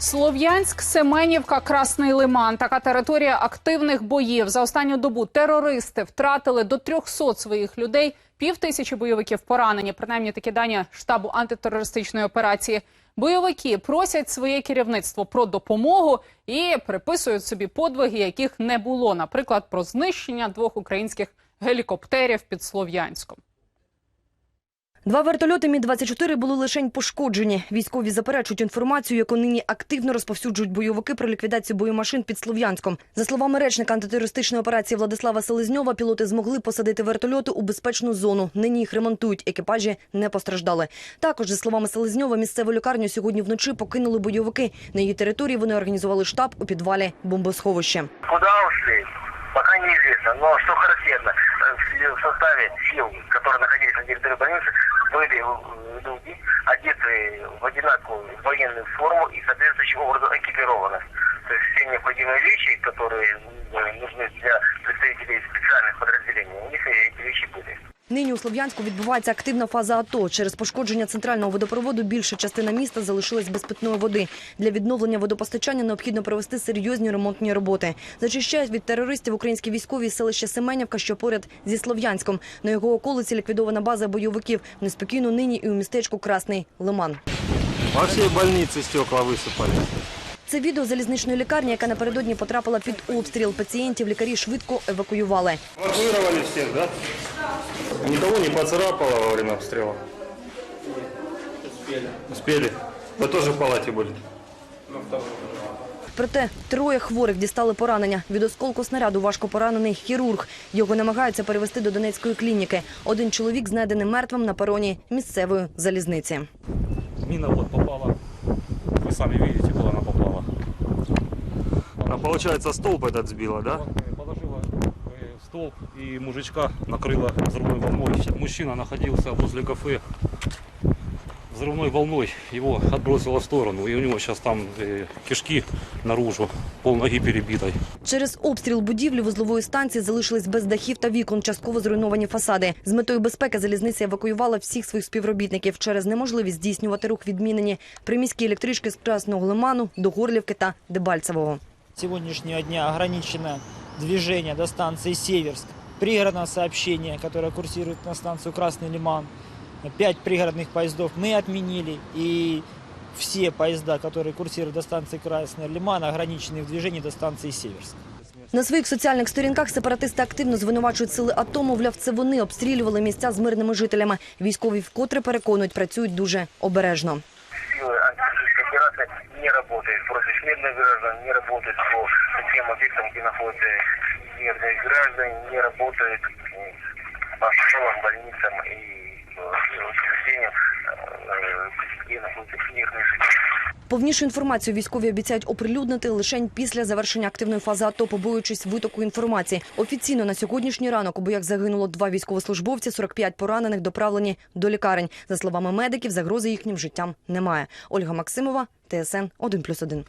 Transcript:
Слов'янськ, Семенівка, Красний Лиман. Така територія активних боїв. За останню добу терористи втратили до 300 своїх людей. Пів тисячі бойовиків поранені. Принаймні такі дані штабу антитерористичної операції. Бойовики просять своє керівництво про допомогу і приписують собі подвиги, яких не було. Наприклад, про знищення двох українських гелікоптерів під Слов'янськом. Два вертольоти Мі-24 були лишень пошкоджені. Військові заперечують інформацію, яку нині активно розповсюджують бойовики про ліквідацію боємашин під Слов'янськом. За словами речника антитерористичної операції Владислава Селезньова, пілоти змогли посадити вертольоти у безпечну зону. Нині їх ремонтують. Екіпажі не постраждали. Також, за словами Селезньова, місцеву лікарню сьогодні вночі покинули бойовики. На її території вони організували штаб у підвалі бомбосховища. Куда ушли? Пока неизвестно. Но что характерно, э, в в составе сил, которые находились на территории больницы, были э, люди, одетые в одинаковую военную форму и соответствующим образом экипированы. То есть все необходимые вещи, которые э, нужны Нині у Слов'янську відбувається активна фаза АТО. Через пошкодження центрального водопроводу більша частина міста залишилась без питної води. Для відновлення водопостачання необхідно провести серйозні ремонтні роботи. Зачищають від терористів українські військові з селища Семенівка, що поряд зі Слов'янськом. На його околиці ліквідована база бойовиків. Неспокійно нині і у містечку Красний Лиман. Во всей больнице стекла высыпали. Це відео залізничної лікарні, яка напередодні потрапила під обстріл. Пацієнтів лікарі швидко евакуювали. Эвакуировали всех, да? Никого не поцарапало во время обстрела? Успели. Успели? Вы тоже в палате были? Проте троє хворих дістали поранення. Від осколку снаряду важко поранений хірург. Його намагаються перевести до Донецької клініки. Один чоловік знайдений мертвим на пероні місцевої залізниці. Мина вот попала. Вы сами видите, куда она попала. А получается столб этот сбило, да? Вот, э, Положила э, столб и мужичка накрыла взрывной волной. Мужчина находился возле кафе. Взрывной волной его отбросило в сторону. И у него сейчас там э, кишки наружу, полноги перебитой. Через обстріл будівлі вузлової станції залишились без дахів та вікон, частково зруйновані фасади. З метою безпеки залізниця евакуювала всіх своїх співробітників. Через неможливість здійснювати рух відмінені приміські електрички з Красного Лиману до Горлівки та Дебальцевого. С сегодняшнего дня ограничено движение до станции Северск. Пригородное сообщение, которое курсирует на станцию Красный Лиман. Пять пригородных поездов мы отменили. И все поезда, которые курсируют до станции Красный Лиман, ограничены в движении до станции Северск. На своїх соціальних сторінках сепаратисти активно звинувачують сили АТО, мовляв, це вони обстрілювали місця з мирними жителями. Військові вкотре переконують, працюють дуже обережно. Силы антитеррористической операции не работают против мирных граждан, не работают по тем объектам, где находятся мирные граждане, не работают м, по школам, больницам и э, учреждениям, э, где находятся мирные жители. Повнішу інформацію військові обіцяють оприлюднити лише після завершення активної фази АТО, побоюючись витоку інформації. Офіційно на сьогоднішній ранок у боях загинуло два військовослужбовці, 45 поранених доправлені до лікарень. За словами медиків, загрози їхнім життям немає. Ольга Максимова, ТСН 1+,1.